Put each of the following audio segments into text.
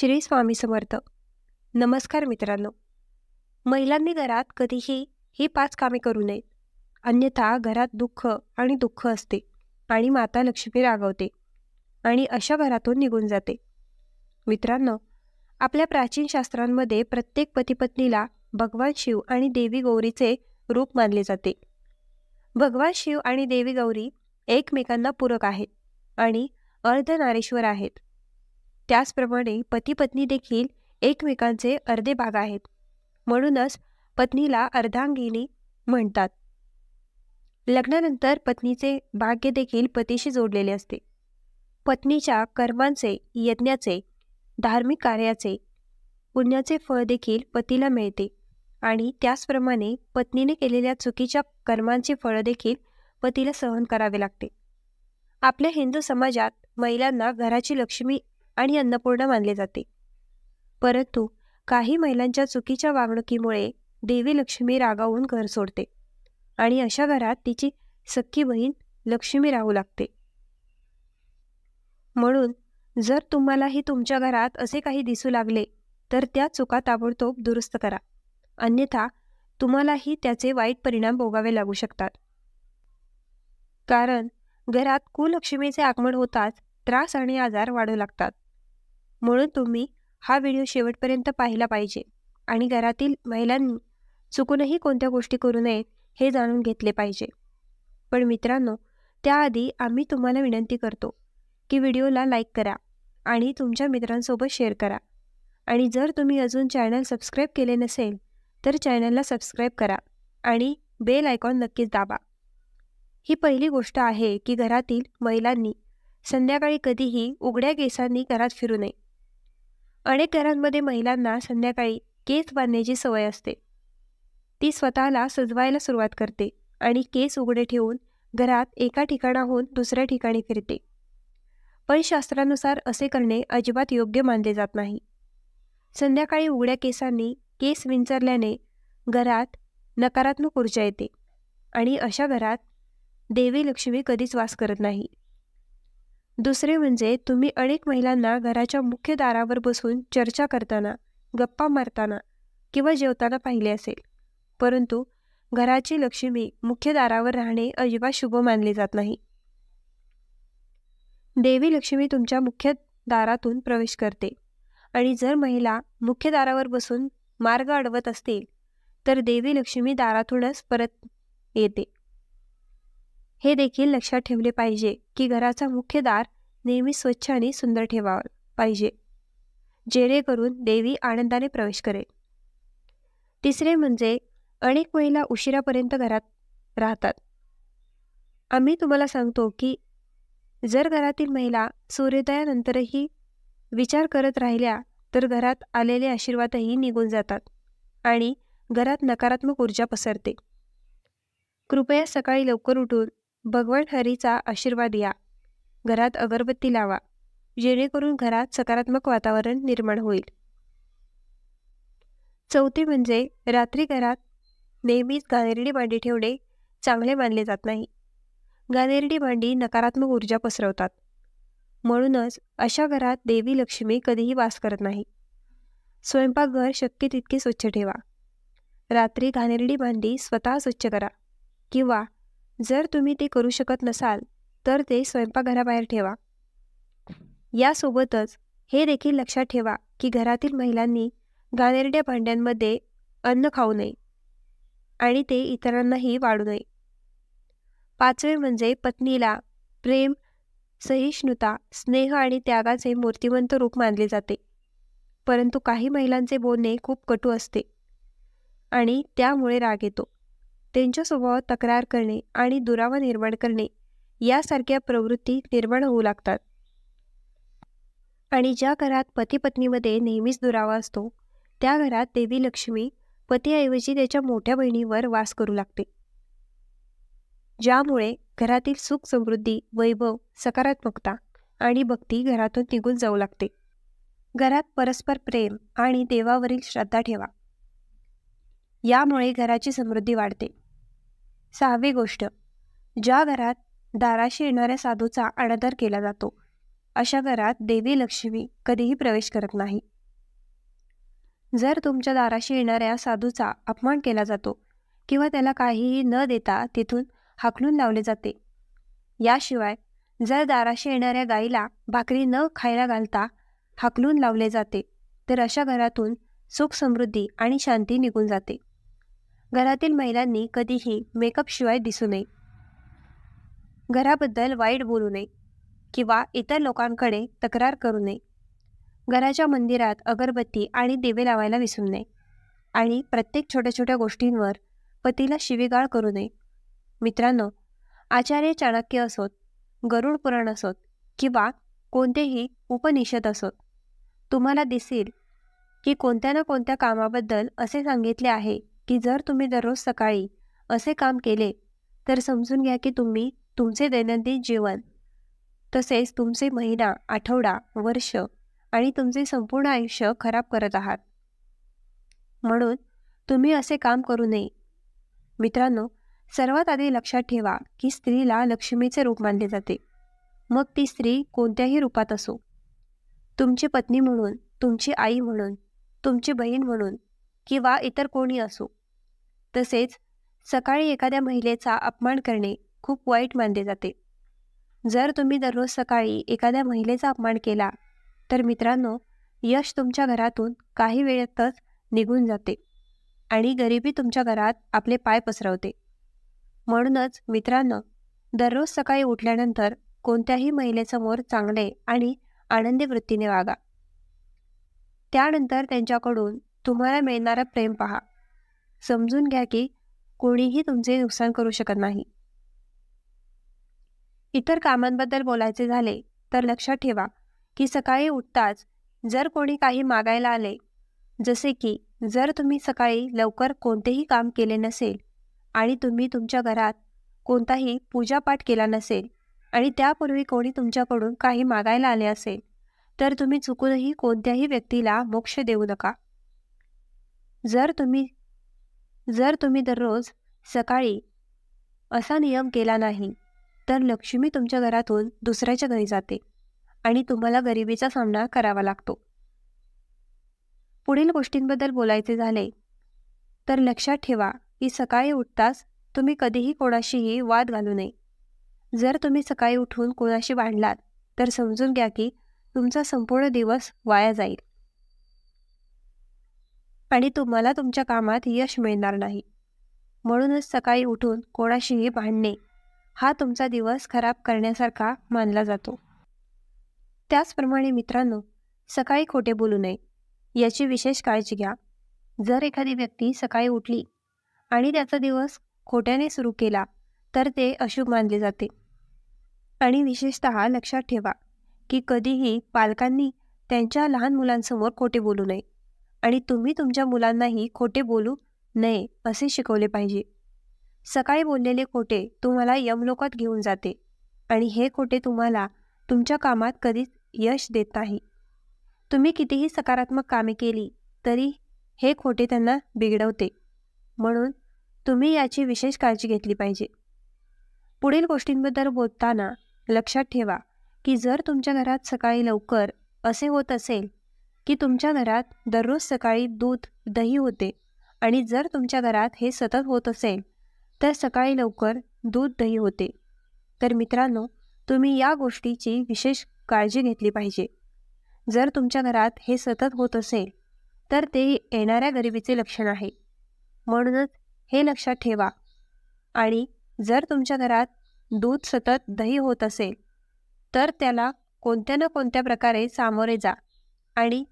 श्री स्वामी समर्थ. नमस्कार मित्रांनो. महिलांनी घरात कधीही ही पाच कामे करू नयेत. अन्यथा घरात दुःख आणि दुःख असते आणि माता लक्ष्मी रागवते आणि अशा घरातून निघून जाते. मित्रांनो आपल्या प्राचीन शास्त्रांमध्ये प्रत्येक पतीपत्नीला भगवान शिव आणि देवी गौरीचे रूप मानले जाते. भगवान शिव आणि देवी गौरी एकमेकांना पूरक आहेत आणि अर्धनारेश्वर आहेत. त्याचप्रमाणे पती पत्नी देखील एकमेकांचे अर्धे भाग आहेत. म्हणूनच पत्नीला अर्धांगिनी म्हणतात. लग्नानंतर पत्नीचे भाग्य देखील पतीशी जोडलेले असते. पत्नीच्या कर्मांचे यज्ञाचे धार्मिक कार्याचे पुण्याचे फळ देखील पतीला मिळते आणि त्याचप्रमाणे पत्नीने केलेल्या चुकीच्या कर्मांचे फळ देखील पतीला सहन करावे लागते. आपल्या हिंदू समाजात महिलांना घराची लक्ष्मी आणि अन्नपूर्णा मानले जाते. परंतु काही महिलांच्या चुकीच्या वागणुकीमुळे देवी लक्ष्मी रागावून घर सोडते आणि अशा घरात तिची सख्खी बहीण लक्ष्मी राहू लागते. म्हणून जर तुम्हालाही तुमच्या घरात असे काही दिसू लागले तर त्या चुका ताबडतोब दुरुस्त करा. अन्यथा तुम्हालाही त्याचे वाईट परिणाम भोगावे लागू शकतात. कारण घरात कुलक्ष्मीचे आगमन होताच त्रास आणि आजार वाढू लागतात. म्हणून तुम्ही हा व्हिडिओ शेवटपर्यंत पाहिला पाहिजे आणि घरातील महिलांनी चुकूनही कोणत्या गोष्टी करू नयेत हे जाणून घेतले पाहिजे. पण मित्रांनो त्याआधी आम्ही तुम्हाला विनंती करतो की व्हिडिओला लाईक करा आणि तुमच्या मित्रांसोबत शेअर करा. आणि जर तुम्ही अजून चॅनल सबस्क्राईब केले नसेल तर चॅनलला सबस्क्राईब करा आणि बेल आयकॉन नक्कीच दाबा. ही पहिली गोष्ट आहे की घरातील महिलांनी संध्याकाळी कधीही उघड्या केसांनी घरात फिरू नये. अनेक घरांमध्ये महिलांना संध्याकाळी केस बांधण्याची सवय असते. ती स्वतःला सजवायला सुरुवात करते आणि केस उघडे ठेवून घरात एका ठिकाणाहून दुसऱ्या ठिकाणी फिरते. पण शास्त्रानुसार असे करणे अजिबात योग्य मानले जात नाही. संध्याकाळी उघड्या केसांनी केस विंचरल्याने घरात नकारात्मक ऊर्जा येते आणि अशा घरात देवी लक्ष्मी कधीच वास करत नाही. दुसरे म्हणजे तुम्ही अनेक महिलांना घराच्या मुख्य दारावर बसून चर्चा करताना गप्पा मारताना किंवा जेवताना पाहिले असेल. परंतु घराची लक्ष्मी मुख्य दारावर राहणे अजिबात शुभ मानले जात नाही. देवी लक्ष्मी तुमच्या मुख्य दारातून प्रवेश करते. आणि जर महिला मुख्य दारावर बसून मार्ग अडवत असतील तर देवी लक्ष्मी दारातूनच परत येते. हे देखील लक्षात ठेवले पाहिजे की घराचा मुख्य दार नेहमी स्वच्छ आणि सुंदर ठेवावा पाहिजे. जेणेकरून देवी आनंदाने प्रवेश करेल. तिसरे म्हणजे अनेक महिला उशिरापर्यंत घरात राहतात. आम्ही तुम्हाला सांगतो की जर घरातील महिला सूर्योदयानंतरही विचार करत राहिल्या तर घरात आलेले आशीर्वादही निघून जातात आणि घरात नकारात्मक ऊर्जा पसरते. कृपया सकाळी लवकर उठून भगवान हरीचा आशीर्वाद या. घरात अगरबत्ती लावा. जेणेकरून घरात सकारात्मक वातावरण निर्माण होईल. चौथे म्हणजे रात्री घरात नेहमीच घाणेरडी भांडी ठेवणे चांगले मानले जात नाही. घाणेरडी भांडी नकारात्मक ऊर्जा पसरवतात. म्हणूनच अशा घरात देवी लक्ष्मी कधीही वास करत नाही. स्वयंपाकघर शक्य तितके स्वच्छ ठेवा. रात्री घाणेरडी भांडी स्वतः स्वच्छ करा. किंवा जर तुम्ही ते करू शकत नसाल तर ते स्वयंपाकघराबाहेर ठेवा. यासोबतच हे देखील लक्षात ठेवा की घरातील महिलांनी घाणेरड्या भांड्यांमध्ये अन्न खाऊ नये आणि ते इतरांनाही वाढू नये. पाचवे म्हणजे पत्नीला प्रेम सहिष्णुता स्नेह आणि त्यागाचे मूर्तिमंत रूप मानले जाते. परंतु काही महिलांचे बोलणे खूप कटू असते आणि त्यामुळे राग येतो. त्यांच्या स्वभावात तक्रार करणे आणि दुरावा निर्माण करणे यासारख्या प्रवृत्ती निर्माण होऊ लागतात. आणि ज्या घरात पती पत्नीमध्ये नेहमीच दुरावा असतो त्या घरात देवी लक्ष्मी पतीऐवजी त्याच्या मोठ्या बहिणीवर वास करू लागते. ज्यामुळे घरातील सुख समृद्धी वैभव सकारात्मकता आणि भक्ती घरातून निघून जाऊ लागते. घरात परस्पर प्रेम आणि देवावरील श्रद्धा ठेवा. यामुळे घराची समृद्धी वाढते. सहावी गोष्ट. ज्या घरात दाराशी येणाऱ्या साधूचा अनादर केला जातो अशा घरात देवी लक्ष्मी कधीही प्रवेश करत नाही. जर तुमच्या दाराशी येणाऱ्या साधूचा अपमान केला जातो किंवा त्याला काहीही न देता तिथून हाकलून लावले जाते. याशिवाय जर दाराशी येणाऱ्या गाईला भाकरी न खायला घालता हाकलून लावले जाते तर अशा घरातून सुख समृद्धी आणि शांती निघून जाते. घरातील महिलांनी कधीही मेकअपशिवाय दिसू नये. घराबद्दल वाईट बोलू नये किंवा इतर लोकांकडे तक्रार करू नये. घराच्या मंदिरात अगरबत्ती आणि दिवे लावायला विसरू नये आणि प्रत्येक छोट्या छोट्या गोष्टींवर पतीला शिवीगाळ करू नये. मित्रांनो आचार्य चाणक्य असोत गरुड पुराण असोत किंवा कोणतेही उपनिषद असोत तुम्हाला दिसेल की कोणत्या ना कोणत्या कामाबद्दल असे सांगितले आहे. की जर तुम्ही दररोज सकाळी असे काम केले तर समजून घ्या की तुम्ही तुमचे दैनंदिन जीवन तसेच तुमचे महिना आठवडा वर्ष आणि तुमचे संपूर्ण आयुष्य खराब करत आहात. म्हणून तुम्ही असे काम करू नये. मित्रांनो सर्वात आधी लक्षात ठेवा की स्त्रीला लक्ष्मीचे रूप मानले जाते. मग ती स्त्री कोणत्याही रूपात असो. तुमची पत्नी म्हणून तुमची आई म्हणून तुमची बहीण म्हणून किंवा इतर कोणी असो. तसेच सकाळी एखाद्या महिलेचा अपमान करणे खूप वाईट मानले जाते. जर तुम्ही दररोज सकाळी एखाद्या महिलेचा अपमान केला तर मित्रांनो यश तुमच्या घरातून काही वेळेतच निघून जाते आणि गरिबी तुमच्या घरात आपले पाय पसरवते. म्हणूनच मित्रांनो दररोज सकाळी उठल्यानंतर कोणत्याही महिलेसमोर चांगले आणि आनंदी वृत्तीने वागा. त्यानंतर त्यांच्याकडून तुम्हाला मिळणारं प्रेम पहा. समजून घ्या की कोणीही तुमचे नुकसान करू शकत नाही. इतर कामांबद्दल बोलायचे झाले तर लक्षात ठेवा की सकाळी उठताच जर कोणी काही मागायला आले जसे की जर तुम्ही सकाळी लवकर कोणतेही काम केले नसेल आणि तुम्ही तुमच्या घरात कोणताही पूजापाठ केला नसेल आणि त्यापूर्वी कोणी तुमच्याकडून काही मागायला आले असेल तर तुम्ही चुकूनही कोणत्याही व्यक्तीला मोक्ष देऊ नका. जर तुम्ही जर तुम्ही दररोज सकाळी असा नियम केला नाही तर लक्ष्मी तुमच्या घरातून दुसऱ्याच्या घरी जाते आणि तुम्हाला गरिबीचा सामना करावा लागतो. पुढील गोष्टींबद्दल बोलायचे झाले तर लक्षात ठेवा की सकाळी उठताच तुम्ही कधीही कोणाशीही वाद घालू नये. जर तुम्ही सकाळी उठून कोणाशी भांडलात तर समजून घ्या की तुमचा संपूर्ण दिवस वाया जाईल. आणि तुम्हाला तुमच्या कामात यश मिळणार नाही. म्हणूनच सकाळी उठून कोणाशीही भांडणे हा तुमचा दिवस खराब करण्यासारखा मानला जातो. त्याचप्रमाणे मित्रांनो सकाळी खोटे बोलू नये. याची विशेष काळजी घ्या. जर एखादी व्यक्ती सकाळी उठली आणि त्याचा दिवस खोट्याने सुरू केला तर ते अशुभ मानले जाते. आणि विशेषत लक्षात ठेवा की कधीही पालकांनी त्यांच्या लहान मुलांसमोर खोटे बोलू नये. आणि तुम्ही तुमच्या मुलांनाही खोटे बोलू नये असे शिकवले पाहिजे. सकाळी बोललेले खोटे तुम्हाला यमलोकात घेऊन जाते आणि हे खोटे तुम्हाला तुमच्या कामात कधीच यश देत नाही. तुम्ही कितीही सकारात्मक कामे केली तरी हे खोटे त्यांना बिघडवते. म्हणून तुम्ही याची विशेष काळजी घेतली पाहिजे. पुढील गोष्टींबद्दल बोलताना लक्षात ठेवा की जर तुमच्या घरात सकाळी लवकर असे होत असेल की तुमच्या घरात दररोज सकाळी दूध दही होते आणि जर तुमच्या घरात हे सतत होत असेल तर सकाळी लवकर दूध दही होते. तर मित्रांनो तुम्ही या गोष्टीची विशेष काळजी घेतली पाहिजे. जर तुमच्या घरात हे सतत होत असेल तर ते येणाऱ्या गरिबीचे लक्षण आहे. म्हणूनच हे लक्षात ठेवा. आणि जर तुमच्या घरात दूध सतत दही होत असेल तर त्याला कोणत्या ना कोणत्या प्रकारे सामोरे जा आणि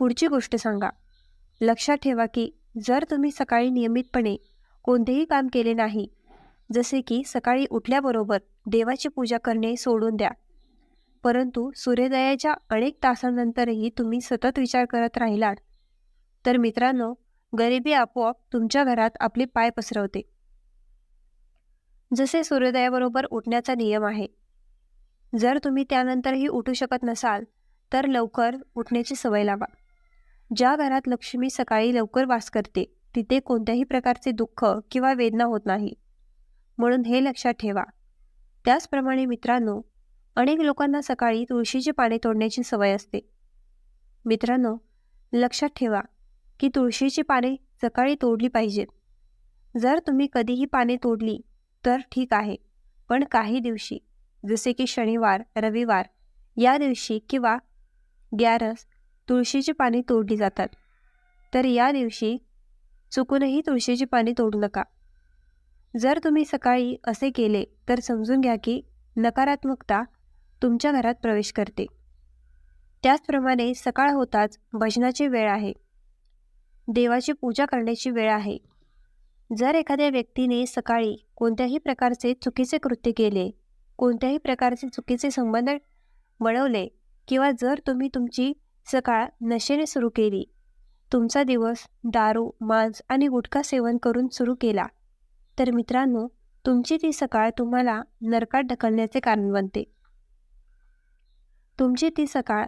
पुढची गोष्ट सांगा. लक्षात ठेवा की जर तुम्ही सकाळी नियमितपणे कोणतेही काम केले नाही जसे की सकाळी उठल्याबरोबर देवाची पूजा करणे सोडून द्या. परंतु सूर्योदयाच्या अनेक तासांनंतरही तुम्ही सतत विचार करत राहिलात तर मित्रांनो गरिबी आपोआप तुमच्या घरात आपले पाय पसरवते. जसे सूर्योदयाबरोबर उठण्याचा नियम आहे. जर तुम्ही त्यानंतरही उठू शकत नसाल तर लवकर उठण्याची सवय लावा. ज्या घरात लक्ष्मी सकाळी लवकर वास करते तिथे कोणत्याही प्रकारचे दुःख किंवा वेदना होत नाही. म्हणून हे लक्षात ठेवा. त्याचप्रमाणे मित्रांनो अनेक लोकांना सकाळी तुळशीची पाने तोडण्याची सवय असते. मित्रांनो लक्षात ठेवा की तुळशीची पाने सकाळी तोडली पाहिजेत. जर तुम्ही कधीही पाने तोडली तर ठीक आहे. पण काही दिवशी जसे की शनिवार रविवार या दिवशी किंवा ग्यारस तुळशीची पाने तोडली जातात. तर या दिवशी चुकूनही तुळशीची पाने तोडू नका. जर तुम्ही सकाळी असे केले तर समजून घ्या की नकारात्मकता तुमच्या घरात प्रवेश करते. त्याचप्रमाणे सकाळ होताच भजनाची वेळ आहे. देवाची पूजा करण्याची वेळ आहे. जर एखाद्या व्यक्तीने सकाळी कोणत्याही प्रकारचे चुकीचे कृत्य केले कोणत्याही प्रकारचे चुकीचे संबंध बनवले किंवा जर तुम्ही तुमची सकाळ नशेने सुरू केली. तुमचा दिवस दारू मांस आणि गुटखा सेवन करून सुरू केला. तर मित्रांनो तुमची ती सकाळ तुम्हाला नरकात ढकलण्याचे कारण बनते. तुमची ती सकाळ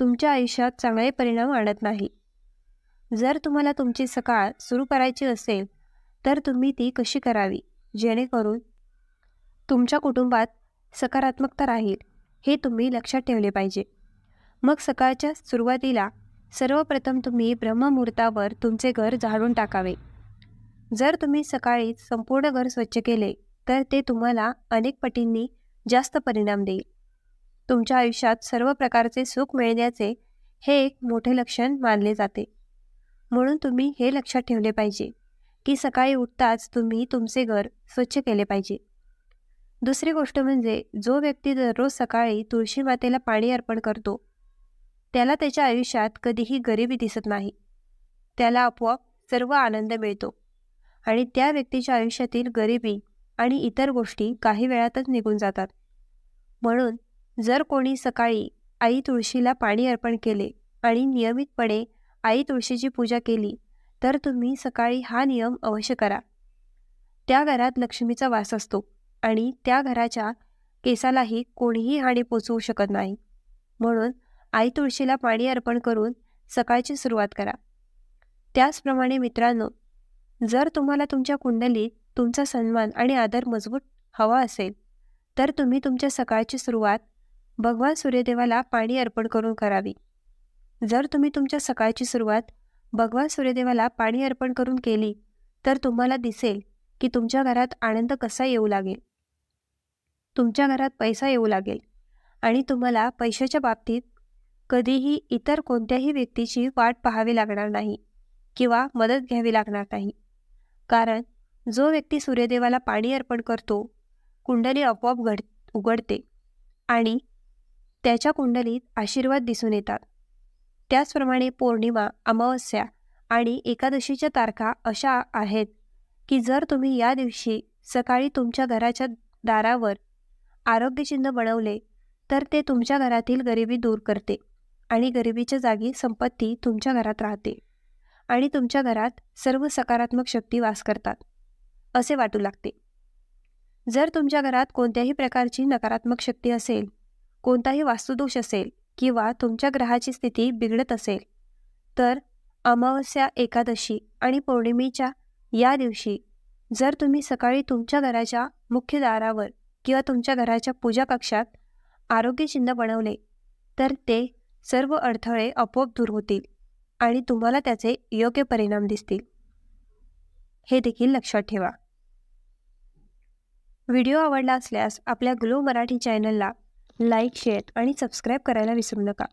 तुमच्या आयुष्यात चांगले परिणाम आणत नाही. जर तुम्हाला तुमची सकाळ सुरू करायची असेल तर तुम्ही ती कशी करावी? जेणेकरून तुमच्या कुटुंबात सकारात्मकता राहील हे तुम्ही लक्षात ठेवले पाहिजे. मग सकाळच्या सुरुवातीला सर्वप्रथम तुम्ही ब्रह्ममुहूर्तावर तुमचे घर झाडून टाकावे. जर तुम्ही सकाळी संपूर्ण घर स्वच्छ केले तर ते तुम्हाला अनेक पटींनी जास्त परिणाम देईल. तुमच्या आयुष्यात सर्व प्रकारचे सुख मिळण्याचे हे एक मोठे लक्षण मानले जाते. म्हणून तुम्ही हे लक्षात ठेवले पाहिजे की सकाळी उठताच तुम्ही तुमचे घर स्वच्छ केले पाहिजे. दुसरी गोष्ट म्हणजे जो व्यक्ती दररोज सकाळी तुळशी मातेला पाणी अर्पण करतो त्याला त्याच्या आयुष्यात कधीही गरिबी दिसत नाही. त्याला आपोआप सर्व आनंद मिळतो. आणि त्या व्यक्तीच्या आयुष्यातील गरिबी आणि इतर गोष्टी काही वेळातच निघून जातात. म्हणून जर कोणी सकाळी आई तुळशीला पाणी अर्पण केले आणि नियमितपणे आई तुळशीची पूजा केली तर तुम्ही सकाळी हा नियम अवश्य करा. त्या घरात लक्ष्मीचा वास असतो आणि त्या घराच्या केसालाही कोणीही हानी पोचवू शकत नाही. म्हणून आई तुळशीला पाणी अर्पण करून सकाळची सुरुवात करा. त्याचप्रमाणे मित्रांनो जर तुम्हाला तुमच्या कुंडलीत तुमचा सन्मान आणि आदर मजबूत हवा असेल तर तुम्ही तुमच्या सकाळची सुरुवात भगवान सूर्यदेवाला पाणी अर्पण करून करावी. जर तुम्ही तुमच्या सकाळची सुरुवात भगवान सूर्यदेवाला पाणी अर्पण करून केली तर तुम्हाला दिसेल की तुमच्या घरात आनंद कसा येऊ लागेल. तुमच्या घरात पैसा येऊ लागेल आणि तुम्हाला पैशाच्या बाबतीत कधीही इतर कोणत्याही व्यक्तीची वाट पाहावी लागणार नाही किंवा मदत घ्यावी लागणार नाही. कारण जो व्यक्ती सूर्यदेवाला पाणी अर्पण करतो कुंडली आपोआप घड उघडते आणि त्याच्या कुंडलीत आशीर्वाद दिसून येतात. त्याचप्रमाणे पौर्णिमा अमावस्या आणि एकादशीच्या तारखा अशा आहेत की जर तुम्ही या दिवशी सकाळी तुमच्या घराच्या दारावर आरोग्यचिन्ह बनवले तर ते तुमच्या घरातील गरिबी दूर करते. आणि गरिबीच्या जागी संपत्ती तुमच्या घरात राहते आणि तुमच्या घरात सर्व सकारात्मक शक्ती वास करतात असे वाटू लागते. जर तुमच्या घरात कोणत्याही प्रकारची नकारात्मक शक्ती असेल कोणताही वास्तुदोष असेल किंवा तुमच्या ग्रहाची स्थिती बिघडत असेल तर अमावस्या एकादशी आणि पौर्णिमेच्या या दिवशी जर तुम्ही सकाळी तुमच्या घराच्या मुख्य दारावर किंवा तुमच्या घराच्या पूजा कक्षात आरोग्यचिन्ह बनवले तर ते सर्व अडथळे आपोआप दूर होतील आणि तुम्हाला त्याचे योग्य परिणाम दिसतील. हे देखील लक्षात ठेवा. व्हिडिओ आवडला असल्यास आपल्या ग्लो मराठी चॅनलला लाईक शेअर आणि सबस्क्राईब करायला विसरू नका.